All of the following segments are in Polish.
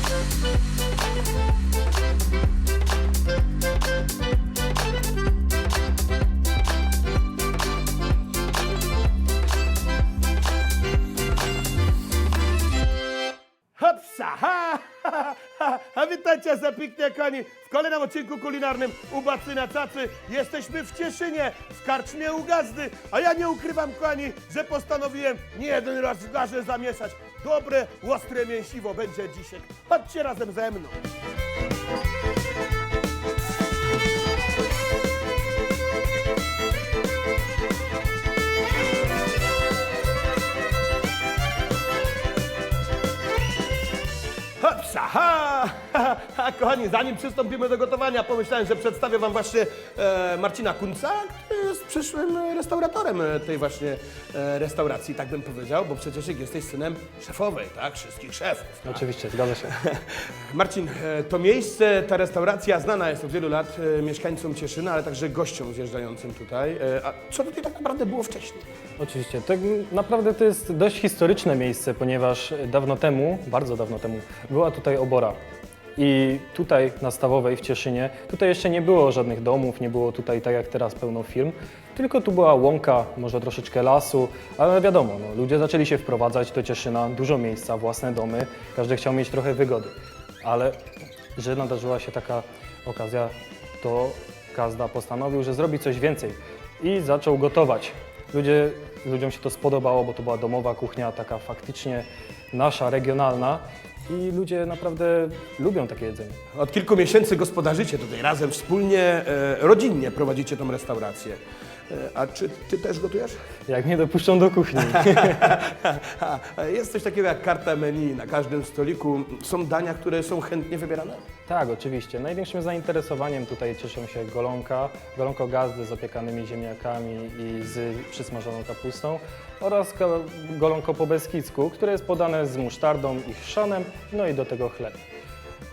Thank you. Witajcie za w kolejnym odcinku kulinarnym u Bacy na Cacy. Jesteśmy w Cieszynie, w karczmie u Gazdy, a ja nie ukrywam, kochani, że postanowiłem nie jeden raz w garze zamieszać. Dobre, ostre mięsiwo będzie dzisiaj. Chodźcie razem ze mną. Kochani, zanim przystąpimy do gotowania, pomyślałem, że przedstawię wam właśnie e, Marcina Kunca, który jest przyszłym restauratorem e, tej właśnie e, restauracji, tak bym powiedział, bo przecież jesteś synem szefowej, tak? Wszystkich szefów. Tak? Oczywiście, zgadza się. Marcin, e, to miejsce, ta restauracja znana jest od wielu lat e, mieszkańcom Cieszyna, ale także gościom zjeżdżającym tutaj. E, A co tutaj tak naprawdę było wcześniej? Oczywiście. Tak naprawdę to jest dość historyczne miejsce, ponieważ dawno temu, bardzo dawno temu, była tutaj obora. I tutaj na Stawowej w Cieszynie, tutaj jeszcze nie było żadnych domów, nie było tutaj tak jak teraz pełno firm, tylko tu była łąka, może troszeczkę lasu, ale wiadomo, no, ludzie zaczęli się wprowadzać do Cieszyna, dużo miejsca, własne domy, każdy chciał mieć trochę wygody. Ale że nadarzyła się taka okazja, to Gazda postanowił, że zrobi coś więcej i zaczął gotować. Ludzie, ludziom się to spodobało, bo to była domowa kuchnia, taka faktycznie nasza, regionalna i ludzie naprawdę lubią takie jedzenie. Od kilku miesięcy gospodarzycie tutaj razem, wspólnie, e, rodzinnie prowadzicie tą restaurację. E, A czy ty też gotujesz? Jak mnie dopuszczą do kuchni. Jest coś takiego jak karta menu. Na każdym stoliku są dania, które są chętnie wybierane? tak, oczywiście. Największym zainteresowaniem tutaj cieszą się golonka, golonko gazdy z opiekanymi ziemniakami i z przysmażoną kapustą oraz golonko po beskidzku, które jest podane z musztardą i chrzanem, no i do tego chleb.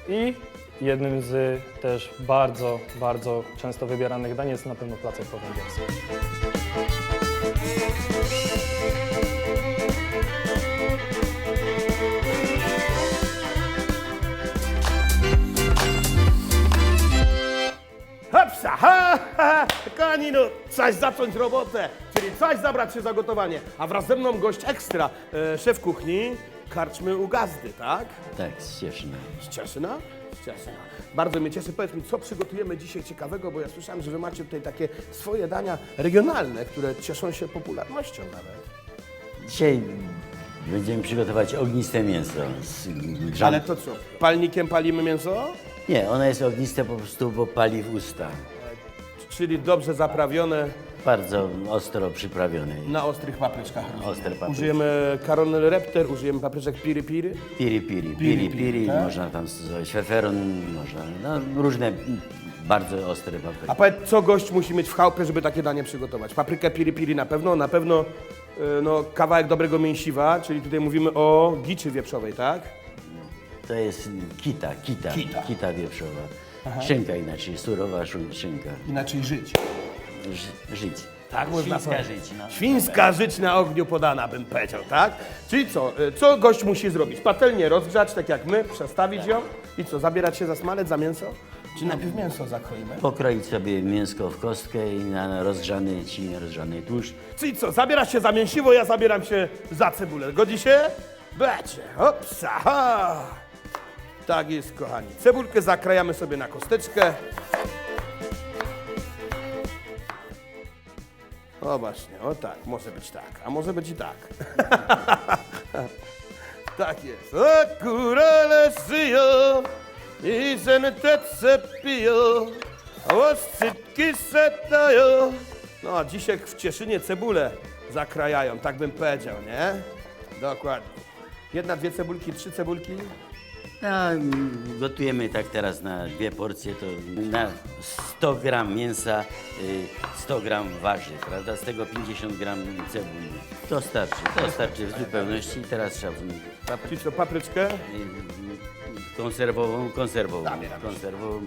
I jednym z też bardzo, bardzo często wybieranych dań jest na pewno placek po węgiersku. Hopsa, ha, ha, kochani, no, coś zacząć robotę, coś zabrać się za gotowanie. A wraz ze mną gość ekstra, e, szef kuchni, karczmy u Gazdy, tak? Tak, z Cieszyna. Z Cieszyna? Z Cieszyna. Bardzo mnie cieszy. Powiedz mi, co przygotujemy dzisiaj ciekawego, bo ja słyszałem, że wy macie tutaj takie swoje dania regionalne, które cieszą się popularnością nawet. Dzisiaj będziemy przygotować ogniste mięso z grzan... Ale to co, palnikiem palimy mięso? Nie, ono jest ogniste po prostu, bo pali w usta. Czyli dobrze zaprawione Bardzo ostro przyprawione. na ostrych papryczkach. Ostre papryczki. Użyjemy caronel repter, użyjemy papryczek piri piri. Piri, piri, Piri, piri, piri, piri, tak? można tam stosować feferon, można, no różne mm, bardzo ostre papryki. A powiedz, co gość musi mieć w chałupie, żeby takie danie przygotować? Paprykę piri piri na pewno, na pewno y, no, kawałek dobrego mięsiwa, czyli tutaj mówimy o giczy wieprzowej, tak? To jest kita, kita, Kita. kita, wieprzowa. Szynka inaczej, surowa szyn- szynka. Inaczej żyć. Ży, żyć. Tak można Świńska powiedzieć. żyć, no. Świńska żyć na ogniu podana, bym powiedział, tak? Czyli co, y, co gość musi zrobić? Patelnię rozgrzać, tak jak my, przestawić ją i co, zabierać się za smalec, za mięso? Czy najpierw mięso zakroimy? Pokroić sobie mięsko w kostkę i na rozgrzany ci rozgrzany tłuszcz. Czyli co, zabierasz się za mięsiwo, ja zabieram się za cebulę. Godzi się? Becie, hopsa, ha! Tak jest, kochani. Cebulkę zakrajamy sobie na kosteczkę. O właśnie, o tak, może być tak, a może być i tak. tak jest. O kurale żyją i żenetece piją, a łoscytki se dają. No, a dzisiaj w Cieszynie cebulę zakrajają, tak bym powiedział, nie? Dokładnie. Jedna, dwie cebulki, trzy cebulki. No, mm, gotujemy tak teraz na dwie porcje, to na 100 gram mięsa y, 100 gram warzyw, prawda? Z tego 50 gram cebuli. To starczy, to starczy w zupełności. I teraz trzeba mm, papry- Czyli co, papryczkę? y, konserwową, konserwową, konserwową,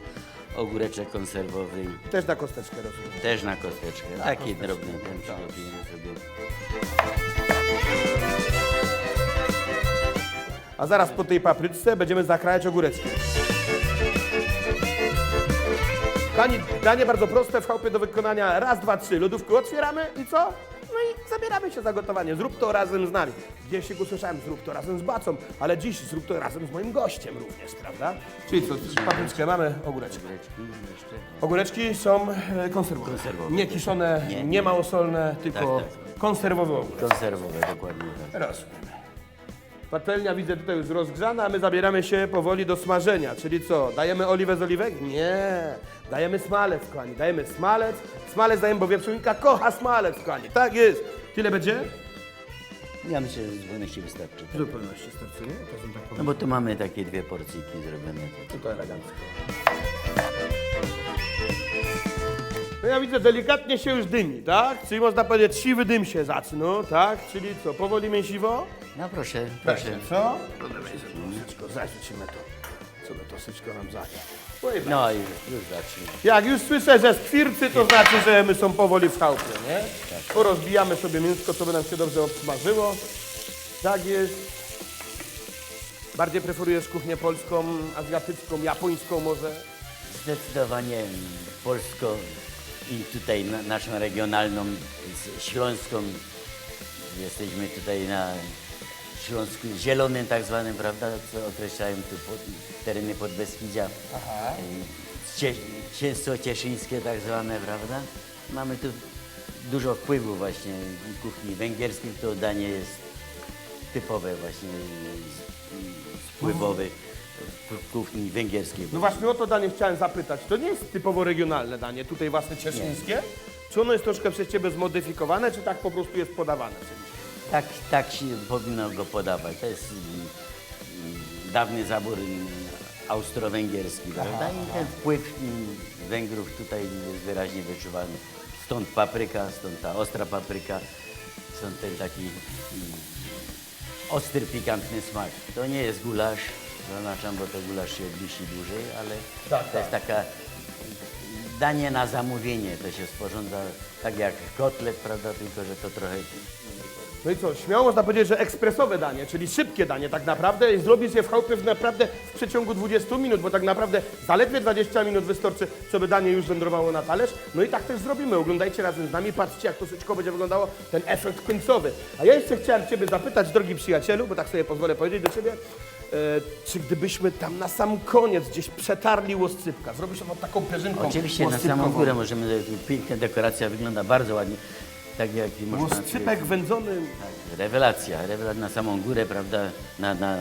ogóreczek konserwowy, Też na kosteczkę rozumiem. też na kosteczkę. Takie drobne ten przygotujemy sobie. A zaraz po tej papryczce będziemy zakrajać ogóreczki. Kochani, danie bardzo proste w chałupie do wykonania. Raz, dwa, trzy. Lodówkę otwieramy i co? No i zabieramy się za gotowanie. Zrób to razem z nami. Gdzieś się usłyszałem, zrób to razem z Bacą, ale dziś zrób to razem z moim gościem również, prawda? Czyli co, papryczkę mamy, ogóreczki. Ogóreczki są e, konserwowe. Konserwowe. Nie kiszone, nie, małosolne, tylko Tak, konserwowe ogóreczki. Konserwowe, dokładnie tak. Rozumiem. Patelnia widzę tutaj już rozgrzana, a my zabieramy się powoli do smażenia. Czyli co, dajemy oliwę z oliwek? Nie. Dajemy smalec, kochani. Dajemy smalec. Smalec dajemy, bo wieprzowinka kocha smalec, kochani. Tak jest. Tyle będzie? Ja myślę, że w zupełności wystarczy. W zupełności starczy, nie? To są tak No bo tu mamy takie dwie porcyjki zrobione. Tylko elegancko. No ja widzę, delikatnie się już dymi, tak? Czyli można powiedzieć, siwy dym się zaczną, tak? Czyli co, powoli mięsiwo? No proszę, proszę. Co? No dawaj sobie syczko, zarzucimy to. Co by to syczko nam zajął? Oj, no. No i już zacznij. Jak już słyszę, że skwircy, to znaczy, że my są powoli w chałupie, nie? Porozbijamy sobie mięsko, co by nam się dobrze obsmażyło. Tak jest. Bardziej preferujesz kuchnię polską, azjatycką, japońską może? Zdecydowanie polsko i tutaj na, naszą regionalną, śląską. Jesteśmy tutaj na Śląsku Zielonym tak zwanym, prawda, co określają tu pod, tereny Podbeskidzia. Aha. Cie, Księstwo Cieszyńskie tak zwane, prawda. Mamy tu dużo wpływu właśnie kuchni węgierskiej, to danie jest typowe właśnie w kuchni węgierskiej. No właśnie o to danie chciałem zapytać. To nie jest typowo regionalne danie, tutaj własne cieszyńskie? Czy ono jest troszkę przez Ciebie zmodyfikowane, czy tak po prostu jest podawane? Tak, tak się powinno go podawać. To jest mm, mm, dawny zabór mm, austro-węgierski, prawda? I ten wpływ mm, Węgrów tutaj jest wyraźnie wyczuwalny. Stąd papryka, stąd ta ostra papryka, stąd ten taki mm, ostry, pikantny smak. To nie jest gulasz, zaznaczam, bo to gulasz się wisi dłużej, ale Tak, to jest taka danie na zamówienie. To się sporządza tak jak kotlet, prawda, tylko że to trochę No i co, śmiało można powiedzieć, że ekspresowe danie, czyli szybkie danie tak naprawdę i zrobić je w chałupie w naprawdę w przeciągu 20 minut, bo tak naprawdę zaledwie 20 minut wystarczy, żeby danie już wędrowało na talerz. No i tak też zrobimy. Oglądajcie razem z nami, patrzcie jak to wszystko będzie wyglądało, ten efekt końcowy. A ja jeszcze chciałem Ciebie zapytać, drogi przyjacielu, bo tak sobie pozwolę powiedzieć do Ciebie, czy gdybyśmy tam na sam koniec gdzieś przetarli łoscypka, zrobisz to taką perzynką Oczywiście na samą górę możemy, piękna dekoracja, wygląda bardzo ładnie. Tak jak można... Łoscypek wędzony, Tak, rewelacja, rewelacja na samą górę, prawda, na, na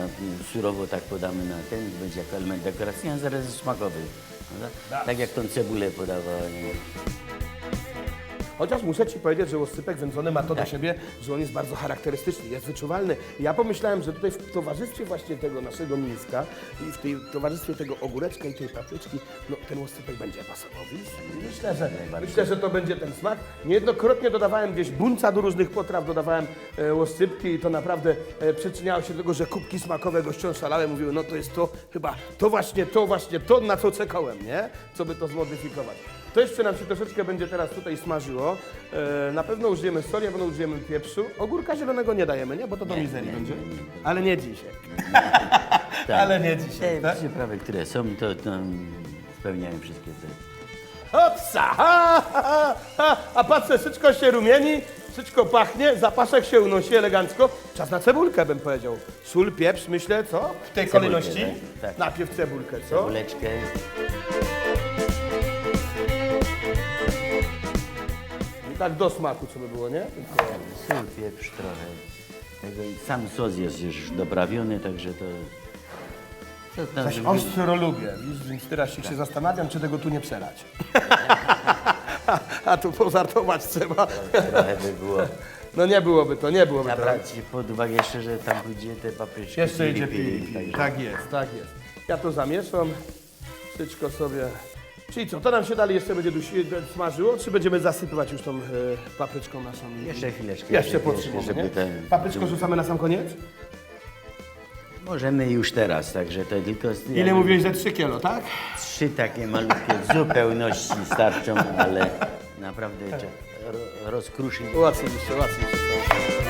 surowo tak podamy na ten, będzie jako element dekoracyjny, a zaraz smakowy. Prawda? Tak jak tą cebulę podawała. Chociaż muszę Ci powiedzieć, że łoscypek wędzony ma to Tak. do siebie, że on jest bardzo charakterystyczny, jest wyczuwalny. Ja pomyślałem, że tutaj w towarzystwie właśnie tego naszego mięska i w tej w towarzystwie tego ogóreczka i tej papryczki, no ten łoscypek będzie pasował. Myślę, że, myślę, że to będzie ten smak. Niejednokrotnie dodawałem gdzieś bunca do różnych potraw, dodawałem e, łoscypki i to naprawdę e, przyczyniało się do tego, że kubki smakowe gościom szalałe mówiły, no to jest to chyba, to właśnie, to właśnie, to na co czekałem, nie? Co by to zmodyfikować. To jeszcze nam się troszeczkę będzie teraz tutaj smażyło. E, na pewno użyjemy soli, na pewno użyjemy pieprzu. Ogórka zielonego nie dajemy, nie? Bo to do Nie, mizerii nie, będzie. nie, nie. Ale nie dzisiaj. Tak. Ale nie dzisiaj, Te tak? przyprawy, które są, to, to spełniają wszystkie te. Hopsa! Ha, ha, ha. A patrzę, wszystko się rumieni, wszystko pachnie, zapaszek się unosi elegancko. Czas na cebulkę, bym powiedział. Sól, pieprz, myślę, co? W tej kolejności? tak, tak. Najpierw cebulkę, co? Kuleczkę. Tak do smaku, co by było, nie? Tylko... Sól, pieprz trochę. Tego i sam sos jest już doprawiony, także to... to tam Zaś żeby- ostro lubię, widzisz, więc teraz się, się zastanawiam, czy tego tu nie przelać. A tu pozartować trzeba. Trochę by było. No nie byłoby to, nie byłoby to. Zabrać pod uwagę jeszcze, że tam pójdzie te papryczki. Jeszcze idzie pili, pili, Tak jest, tak jest. Ja to zamieszam, wszystko sobie. Czyli co, to nam się dalej jeszcze będzie dusi, smażyło, czy będziemy zasypywać już tą e, papryczką naszą? Jeszcze chwileczkę. Jeszcze potrzebujemy, żeby nie? ten- Papryczką rzucamy na sam koniec? Możemy już teraz, także to tylko... Ile mówiłeś, że 3 kilo, tak? Trzy takie malutkie w zupełności starczą, ale naprawdę trzeba ro- rozkruszyć. Łatwiej się, łatwiej.